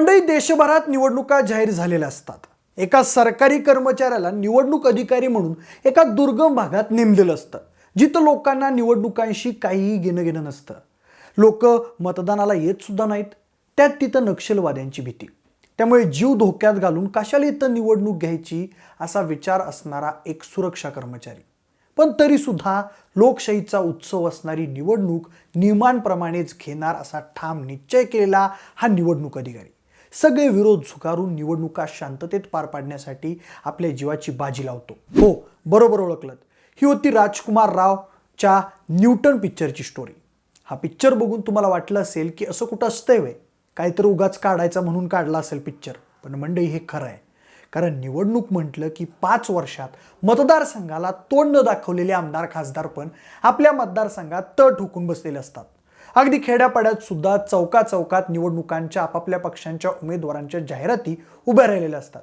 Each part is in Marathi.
मंडळी देशभरात निवडणुका जाहीर झालेल्या असतात. एका सरकारी कर्मचाऱ्याला निवडणूक अधिकारी म्हणून एका दुर्गम भागात नेमलेलं असतं जिथं लोकांना निवडणुकांशी काहीही घेणं घेणं नसतं. लोक मतदानाला येत सुद्धा नाहीत. त्यात तिथं नक्षलवाद्यांची भीती. त्यामुळे जीव धोक्यात घालून कशाला इथं निवडणूक घ्यायची असा विचार असणारा एक सुरक्षा कर्मचारी. पण तरी सुद्धा लोकशाहीचा उत्सव असणारी निवडणूक नियमांप्रमाणेच घेणार असा ठाम निश्चय केलेला हा निवडणूक अधिकारी. सगळे विरोध झुगारून निवडणुका शांततेत पार पाडण्यासाठी आपल्या जीवाची बाजी लावतो. हो बरोबर ओळखलं ही होती राजकुमार रावच्या न्यूटन पिक्चरची स्टोरी हा पिक्चर बघून तुम्हाला वाटलं असेल की असं कुठं असतंय वय? काहीतरी उगाच काढायचा म्हणून काढला असेल पिक्चर पण मंडळी हे खरं आहे. कारण निवडणूक म्हटलं की पाच वर्षात मतदारसंघाला तोंड न दाखवलेले आमदार खासदार पण आपल्या मतदारसंघात तळ ठोकून बसलेले असतात. अगदी खेड्यापाड्यात सुद्धा चौका चौकात निवडणुकांच्या आपापल्या पक्षांच्या उमेदवारांच्या जाहिराती उभ्या राहिलेल्या असतात.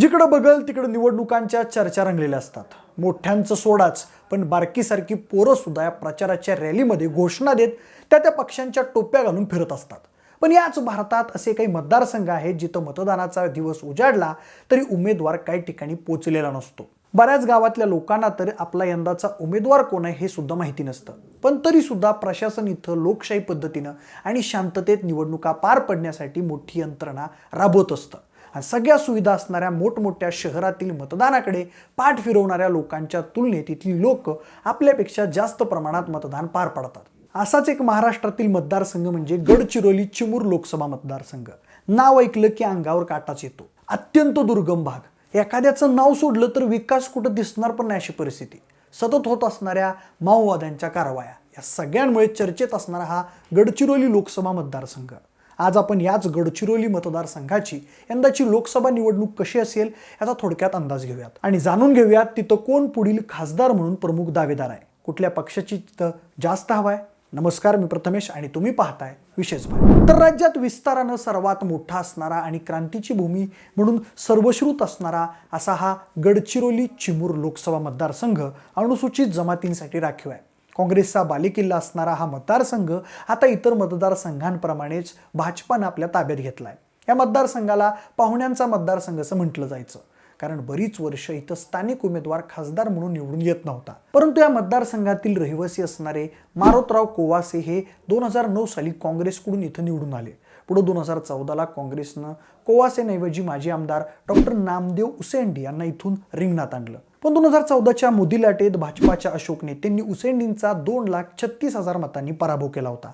जिकडं बघल तिकडं निवडणुकांच्या चर्चा रंगलेल्या असतात. मोठ्यांचं सोडाच पण बारकीसारखी पोरं सुद्धा या प्रचाराच्या रॅलीमध्ये घोषणा देत त्या त्या पक्षांच्या टोप्या घालून फिरत असतात. पण याच भारतात असे काही मतदारसंघ आहेत जिथं मतदानाचा दिवस उजाडला तरी उमेदवार काही ठिकाणी पोचलेला नसतो. बऱ्याच गावातल्या लोकांना तर आपला यंदाचा उमेदवार कोण आहे हे सुद्धा माहिती नसतं. पण तरी सुद्धा प्रशासन इथं लोकशाही पद्धतीनं आणि शांततेत निवडणुका पार पडण्यासाठी मोठी यंत्रणा राबवत असतं. आणि सगळ्या सुविधा असणाऱ्या मोठमोठ्या शहरातील मतदानाकडे पाठ फिरवणाऱ्या लोकांच्या तुलनेत इथली लोक आपल्यापेक्षा जास्त प्रमाणात मतदान पार पाडतात. असाच एक महाराष्ट्रातील मतदारसंघ म्हणजे गडचिरोली चिमूर लोकसभा मतदारसंघ. नाव ऐकलं की अंगावर काटाच येतो. अत्यंत दुर्गम भाग. एखाद्याचं नाव सोडलं तर विकास कुठं दिसणार पण नाही अशी परिस्थिती. सतत होत असणाऱ्या माओवाद्यांच्या कारवाया या सगळ्यांमुळे चर्चेत असणारा हा गडचिरोली लोकसभा मतदारसंघ. आज आपण याच गडचिरोली मतदारसंघाची यंदाची लोकसभा निवडणूक कशी असेल याचा थोडक्यात अंदाज घेऊयात. आणि जाणून घेऊयात तिथं कोण पुढील खासदार म्हणून प्रमुख दावेदार आहे. कुठल्या पक्षाची तिथं जास्त हवा आहे? नमस्कार मी प्रथमेश आणि तुम्ही पाहताय विशेष भाग तर राज्यात विस्तारानं सर्वात मोठा असणारा आणि क्रांतीची भूमी म्हणून सर्वश्रुत असणारा असा हा गडचिरोली चिमूर लोकसभा मतदारसंघ अनुसूचित जमातींसाठी राखीव आहे. काँग्रेसचा बालेकिल्ला असणारा हा मतदारसंघ आता इतर मतदारसंघांप्रमाणेच भाजपानं आपल्या ताब्यात घेतलाय. या मतदारसंघाला पाहुण्यांचा मतदारसंघ असं म्हटलं जायचं. कारण बरीच वर्ष इथं स्थानिक उमेदवार खासदार म्हणून निवडून येत नव्हता. परंतु या मतदारसंघातील रहिवासी असणारे मारोतराव कोवासे हे दोन हजार नऊ साली काँग्रेसकडून इथं निवडून आले. पुढे दोन हजार चौदाला काँग्रेसनं कोवासेंऐवजी माजी आमदार डॉक्टर नामदेव उसेंडी यांना इथून रिंगणात आणलं. पण दोन हजार चौदाच्या मोदी लाटेत भाजपाच्या अशोक नेत्यांनी उसेंडींचा दोन लाख छत्तीस हजार मतांनी पराभव केला होता.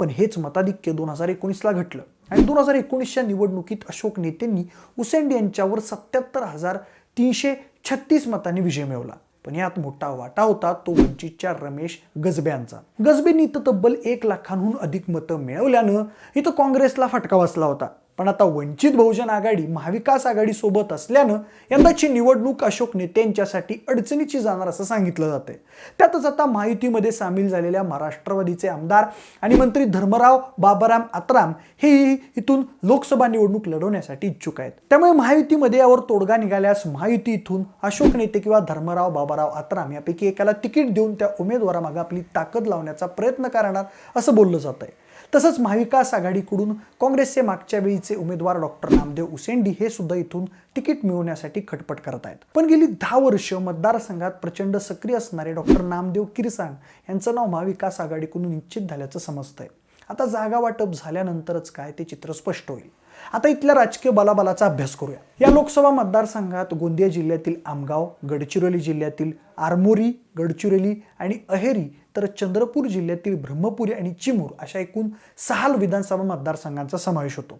पण हेच मताधिक्य दोन हजार एकोणीसला घटलं. आणि दोन हजार एकोणीसच्या निवडणुकीत अशोक नेतेंनी उसेंडी यांच्यावर सत्याहत्तर हजार तीनशे छत्तीस मतांनी विजय मिळवला. पण यात मोठा वाटा होता तो वंचितच्या रमेश गजब्यांचा. गजबेंनी इथं तब्बल एक लाखांहून अधिक मतं मिळवल्यानं इथं काँग्रेसला फटका बसला होता. पण आता वंचित बहुजन आघाडी महाविकास आघाडी सोबत असल्यानं यंदाची निवडणूक अशोक नेत्यांच्यासाठी अडचणीची जाणार असं सांगितलं जाते त्यातच आता महायुतीमध्ये सामील झालेल्या महाराष्ट्रवादीचे आमदार आणि मंत्री धर्मराव बाबाराम आत्राम हे इथून लोकसभा निवडणूक लढवण्यासाठी इच्छुक आहेत. त्यामुळे महायुतीमध्ये यावर तोडगा निघाल्यास महायुती इथून अशोक नेते किंवा धर्मराव बाबाराव आत्राम यापैकी एकाला तिकीट देऊन त्या उमेदवारामागे आपली ताकद लावण्याचा प्रयत्न करणार असं बोललं जात आहे तसंच महाविकास आघाडीकडून काँग्रेसचे मागच्या वेळीचे उमेदवार डॉक्टर नामदेव उसेंडी हे सुद्धा इथून तिकीट मिळवण्यासाठी खटपट करत आहेत. पण गेली दहा वर्ष मतदारसंघात प्रचंड सक्रिय असणारे डॉक्टर नामदेव किरसाण यांचं नाव महाविकास आघाडीकडून निश्चित झाल्याचं समजतंय. आता जागा वाटप झाल्यानंतरच काय ते चित्र स्पष्ट होईल. आता इथल्या राजकीय बलाबलाचा अभ्यास करूया. या लोकसभा मतदारसंघात गोंदिया जिल्ह्यातील आमगाव गडचिरोली जिल्ह्यातील आरमोरी गडचिरोली आणि अहेरी तर चंद्रपूर जिल्ह्यातील ब्रह्मपुरी आणि चिमूर अशा एकूण सहा विधानसभा मतदारसंघांचा समावेश होतो.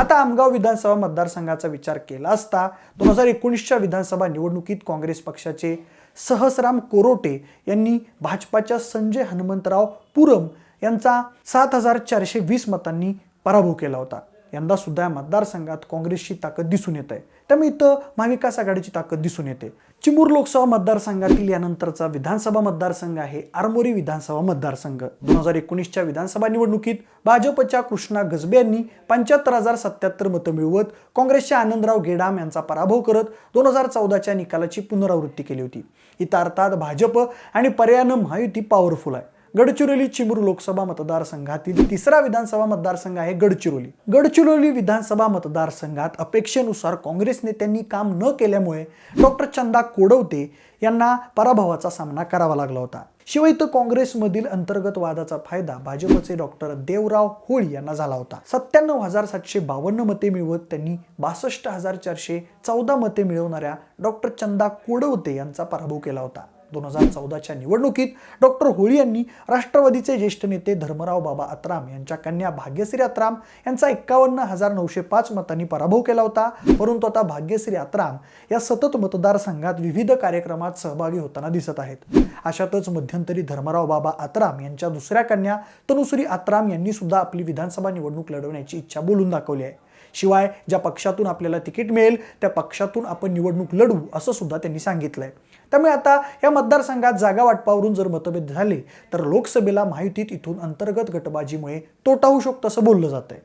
आता आमगाव विधानसभा मतदारसंघाचा विचार केला असता दोन हजार एकोणीसच्या विधानसभा निवडणुकीत काँग्रेस पक्षाचे सहसराम कोरोटे यांनी भाजपाच्या संजय हनुमंतराव पुरम यांचा सात हजार चारशे वीस मतांनी पराभव केला होता. यंदा सुद्धा या मतदारसंघात काँग्रेसची ताकद दिसून येत आहे. त्यामुळे इथं महाविकास आघाडीची ताकद दिसून येते. चिमूर लोकसभा मतदारसंघातील यानंतरचा विधानसभा मतदारसंघ आहे आरमोरी विधानसभा मतदारसंघ. दोन हजार एकोणीसच्या विधानसभा निवडणुकीत भाजपच्या कृष्णा गजबे यांनी पंच्याहत्तर हजार सत्याहत्तर मतं मिळवत काँग्रेसच्या आनंदराव गेडाम यांचा पराभव करत दोन हजार चौदाच्या निकालाची पुनरावृत्ती केली होती. इथं अर्थात भाजप आणि पर्यायानं महायुती पॉवरफुल आहे. गडचिरोली चिमूर लोकसभा मतदारसंघातील तिसरा विधानसभा मतदारसंघ आहे गडचिरोली. गडचिरोली विधानसभा मतदारसंघात अपेक्षेनुसार काँग्रेस नेत्यांनी काम न केल्यामुळे डॉक्टर चंदा कोडवते यांना पराभवाचा सामना करावा लागला होता. शिवाय तर काँग्रेसमधील अंतर्गत वादाचा फायदा भाजपचे डॉक्टर देवराव होळी यांना झाला होता. सत्त्याण्णव हजार सातशे बावन्न मते मिळवत त्यांनी बासष्ट हजार चारशे चौदा मते मिळवणाऱ्या डॉक्टर चंदा कोडवते यांचा पराभव केला होता. दोन हजार चौदाच्या निवडणुकीत डॉक्टर होळी यांनी राष्ट्रवादीचे ज्येष्ठ नेते धर्मराव बाबा अत्राम यांच्या कन्या भाग्यश्री अत्राम यांचा एक्कावन्न हजार नऊशे पाच मतांनी पराभव केला होता. परंतु आता भाग्यश्री अत्राम या सतत मतदारसंघात विविध कार्यक्रमात सहभागी होताना दिसत आहेत. अशातच मध्यंतरी धर्मराव बाबा अत्राम यांच्या दुसऱ्या कन्या तनुश्री अत्राम यांनी सुद्धा आपली विधानसभा निवडणूक लढवण्याची इच्छा बोलून दाखवली आहे. शिवाय ज्या पक्षातून आपल्याला तिकीट मिळेल त्या पक्षातून आपण निवडणूक लढू असं सुद्धा त्यांनी सांगितलंय. त्यामुळे आता या मतदारसंघात जागा वाटपावरून जर मतभेद झाले तर लोकसभेला महायुतीत इथून अंतर्गत गटबाजीमुळे तोटा होऊ शकतो असं बोललं जात आहे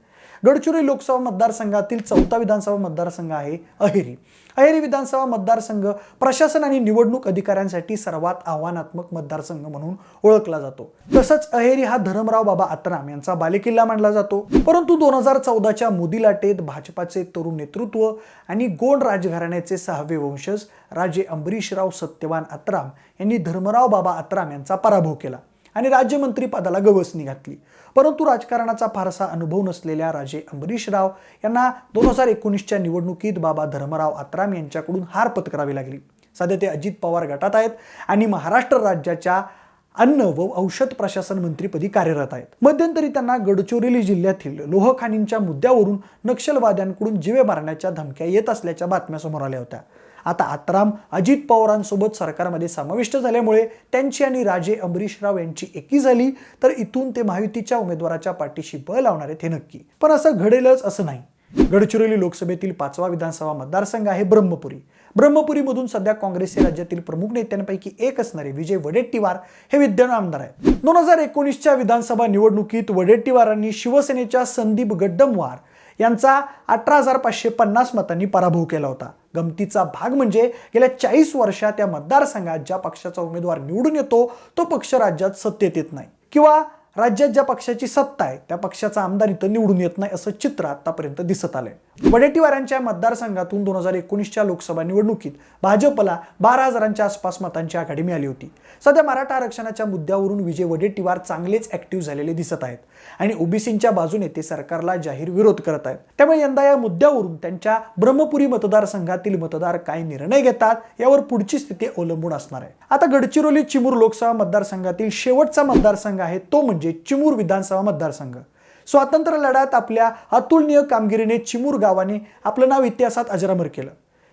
गडचिरोली लोकसभा मतदारसंघातील चौथा विधानसभा मतदारसंघ आहे अहेरी. अहेरी विधानसभा मतदारसंघ प्रशासन आणि निवडणूक अधिकाऱ्यांसाठी सर्वात आव्हानात्मक मतदारसंघ म्हणून ओळखला जातो. तसंच अहेरी हा धरमराव बाबा आत्राम यांचा बालेकिल्ला मानला जातो. परंतु दोन हजार चौदाच्या मोदी लाटेत भाजपाचे तरुण नेतृत्व आणि गोंड राजघराण्याचे सहावे वंशज राजे अंबरीशराव सत्यवान आत्राम यांनी धर्मराव बाबा आत्राम यांचा पराभव केला. आणि राज्यमंत्रीपदाला गवसणी घातली. परंतु राजकारणाचा फारसा अनुभव नसलेल्या राजे अंबरीशराव यांना दोन हजार एकोणीसच्या निवडणुकीत बाबा धर्मराव आत्राम यांच्याकडून हार पत्करावी लागली. सध्या ते अजित पवार गटात आहेत आणि महाराष्ट्र राज्याच्या अन्न व औषध प्रशासन मंत्रीपदी कार्यरत आहेत. मध्यंतरी त्यांना गडचिरोली जिल्ह्यातील लोहखानींच्या मुद्द्यावरून नक्षलवाद्यांकडून जिवे मारण्याच्या धमक्या येत असल्याच्या बातम्या समोर आल्या होत्या. आता आत्राम अजित पवारांसोबत सरकारमध्ये समाविष्ट झाल्यामुळे त्यांची आणि राजे अंबरीशराव यांची एकी झाली तर इथून ते महायुतीच्या उमेदवाराच्या पाठीशी बळ लावणार आहेत हे नक्की. पण असं घडेलच असं नाही. गडचिरोली लोकसभेतील पाचवा विधानसभा मतदारसंघ आहे ब्रह्मपुरी. ब्रह्मपुरीमधून सध्या काँग्रेसचे राज्यातील प्रमुख नेत्यांपैकी एक असणारे विजय वडेट्टीवार हे विद्यमान आमदार आहेत. दोन हजार एकोणीसच्या विधानसभा निवडणुकीत वडेट्टीवारांनी शिवसेनेच्या संदीप गड्डमवार यांचा अठरा हजार पाचशे पन्नास मतांनी पराभव केला होता. गमतीचा भाग म्हणजे गेल्या चाळीस वर्षात या मतदारसंघात ज्या पक्षाचा उमेदवार निवडून येतो तो पक्ष राज्यात सत्तेत येत नाही. किंवा राज्यात ज्या पक्षाची सत्ता आहे त्या पक्षाचा आमदार इथं निवडून येत नाही असं चित्र आतापर्यंत दिसत आलंय. वडेट्टीवारांच्या मतदारसंघातून दोन हजार एकोणीसच्या लोकसभा निवडणुकीत भाजपला बारा हजारांच्या आसपास मतांची आघाडी मिळाली होती. सध्या मराठा आरक्षणाच्या मुद्द्यावरून विजय वडेट्टीवार चांगलेच ऍक्टिव्ह झालेले दिसत आहेत आणि ओबीसींच्या बाजूने ते सरकारला जाहीर विरोध करत आहेत. त्यामुळे यंदा या मुद्द्यावरून त्यांच्या ब्रह्मपुरी मतदारसंघातील मतदार काय निर्णय घेतात यावर पुढची स्थिती अवलंबून असणार आहे. आता गडचिरोली चिमूर लोकसभा मतदारसंघातील शेवटचा मतदारसंघ आहे तो म्हणजे म्हणजे चिमूर विधानसभा मतदारसंघ. स्वातंत्र्य लढ्यात आपल्या अतुलनीय कामगिरीने चिमूर गावाने आपलं नाव इतिहासात अजरामर केलं.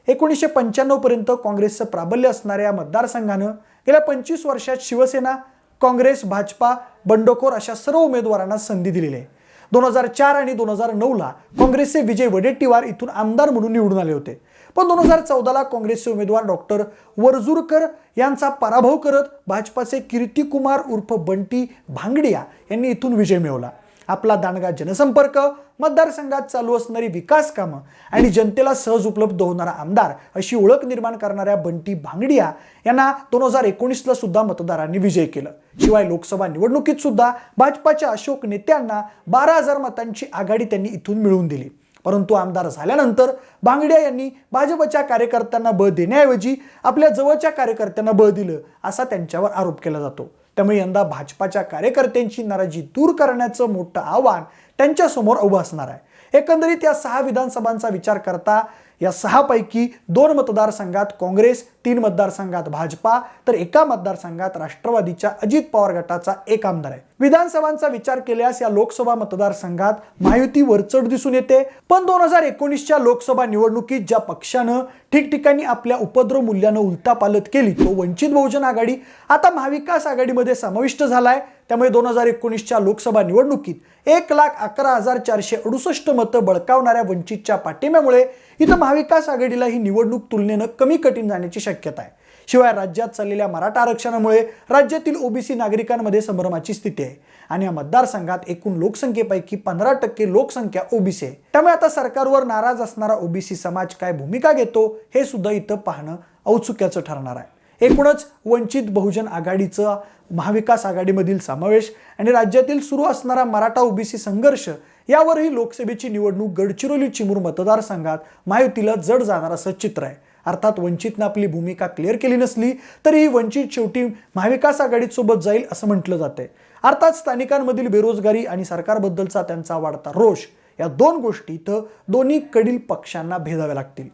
एकोणीसशे पंच्याण्णव पर्यंत काँग्रेसचं प्राबल्य असणाऱ्या या मतदारसंघानं गेल्या पंचवीस वर्षात शिवसेना काँग्रेस भाजपा बंडखोर अशा सर्व उमेदवारांना संधी दिलेली आहे. दोन हजार चार आणि दोन हजार नऊला काँग्रेसचे विजय वडेट्टीवार इथून आमदार म्हणून निवडून आले होते. पण दोन हजार चौदाला काँग्रेसचे उमेदवार डॉक्टर वरजुरकर यांचा पराभव करत भाजपाचे कीर्तिकुमार उर्फ बंटी भांगडिया यांनी इथून विजय मिळवला. आपला दांडगा जनसंपर्क मतदारसंघात चालू असणारी विकास कामं आणि जनतेला सहज उपलब्ध होणारा आमदार अशी ओळख निर्माण करणाऱ्या बंटी भांगडिया यांना दोन हजार एकोणीसला सुद्धा मतदारांनी विजय केलं. शिवाय लोकसभा निवडणुकीत सुद्धा भाजपाच्या अशोक नेत्यांना बारा हजार मतांची आघाडी त्यांनी इथून मिळवून दिली. परंतु आमदार झाल्यानंतर बांगड्या यांनी भाजपच्या कार्यकर्त्यांना बळ देण्याऐवजी आपल्या जवळच्या कार्यकर्त्यांना बळ दिलं असा त्यांच्यावर आरोप केला जातो. त्यामुळे यंदा भाजपाच्या कार्यकर्त्यांची नाराजी दूर करण्याचं मोठं आव्हान त्यांच्यासमोर उभं असणार आहे. एकंदरीत या सहा विधानसभांचा विचार करता या सहापैकी दोन मतदारसंघात काँग्रेस तीन मतदारसंघात भाजपा तर एका मतदारसंघात राष्ट्रवादीच्या अजित पवार गटाचा एक आमदार आहे. विधानसभांचा विचार केल्यास या लोकसभा मतदारसंघात महायुती वरचढ दिसून येते. पण दोन हजार एकोणीसच्या लोकसभा निवडणुकीत ज्या पक्षानं ठिकठिकाणी आपल्या उपद्रव मूल्यानं उलटापालट केली तो वंचित बहुजन आघाडी. आता महाविकास आघाडीमध्ये समाविष्ट झालाय. त्यामुळे दोन हजार एकोणीसच्या लोकसभा निवडणुकीत एक लाख अकरा हजार चारशे अडुसष्ट मतं बळकावणाऱ्या वंचितच्या पाठिंब्यामुळे इथं महाविकास आघाडीला ही निवडणूक तुलनेनं कमी कठीण जाण्याची शक्यता आहे. शिवाय राज्यात चाललेल्या मराठा आरक्षणामुळे राज्यातील ओबीसी नागरिकांमध्ये संभ्रमाची स्थिती आहे. आणि या मतदारसंघात एकूण लोकसंख्येपैकी पंधरा टक्के लोकसंख्या ओबीसी आहे. त्यामुळे आता सरकारवर नाराज असणारा ओबीसी समाज काय भूमिका घेतो हे सुद्धा इथं पाहणं औत्सुक्याचं ठरणार आहे. एकूणच वंचित बहुजन आघाडीचा महाविकास आघाडीमधील समावेश आणि राज्यातील सुरू असणारा मराठा ओबीसी संघर्ष यावरही लोकसभेची निवडणूक गडचिरोली चिमूर मतदारसंघात महायुतीला जड जाणार असं चित्र आहे. अर्थात वंचितनं आपली भूमिका क्लिअर केली नसली तरी वंचित शेवटी महाविकास आघाडीसोबत जाईल असं म्हटलं जातंय. अर्थात स्थानिकांमधील बेरोजगारी आणि सरकारबद्दलचा त्यांचा वाढता रोष या दोन गोष्टी इथं दोन्ही कडील पक्षांना भेदाव्या लागतील.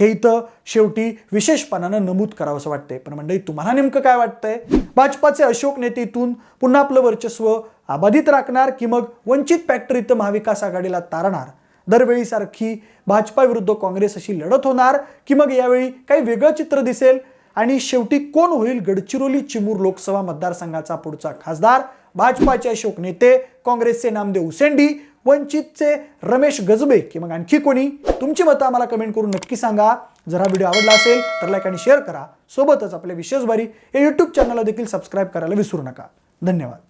हे इथं शेवटी विशेषपणानं नमूद करावंसं वाटतंय. पण मंडळी तुम्हाला नेमकं काय वाटतंय? भाजपाचे अशोक नेते इथून पुन्हा आपलं वर्चस्व अबाधित राखणार की मग वंचित फॅक्टरी इथं महाविकास आघाडीला तारणार? दरवेळी सारखी भाजपा विरुद्ध काँग्रेस अशी लढत होणार की मग यावेळी काही वेगळं चित्र दिसेल? आणि शेवटी कोण होईल गडचिरोली चिमूर लोकसभा मतदारसंघाचा पुढचा खासदार? भाजपाचे अशोक नेते काँग्रेसचे नामदेव उसेंडी वंचितचे रमेश गजबे की मग आणखी कोणी? तुमची मतं आम्हाला कमेंट करून नक्की सांगा. जर हा व्हिडिओ आवडला असेल तर लाईक आणि शेअर करा. सोबतच आपल्या विशेषभारी या यूट्यूब चॅनलला देखील सबस्क्राईब करायला विसरू नका. धन्यवाद.